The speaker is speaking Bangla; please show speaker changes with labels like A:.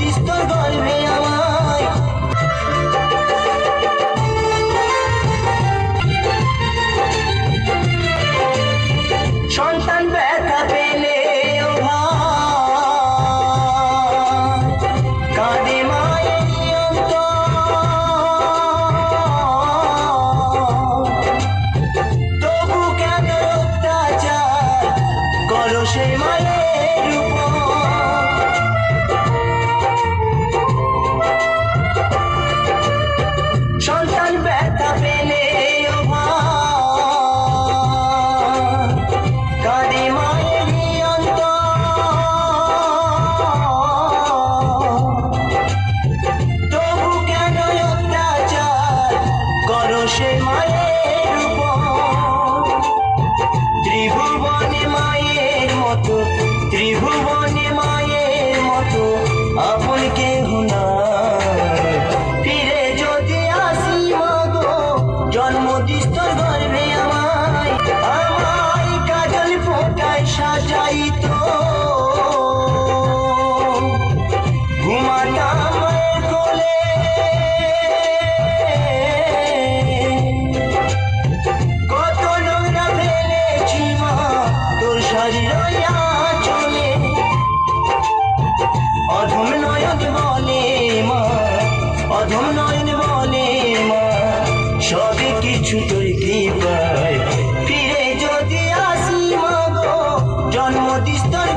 A: Listo. ত্রিভুবনে মায়ের মতো আপন কেহ না ফিরে যদি আসি মাগো জন্ম দিস্তর শুধুই কৃপায় ফিরে যদি আসি মাগো জন্ম দিস্তর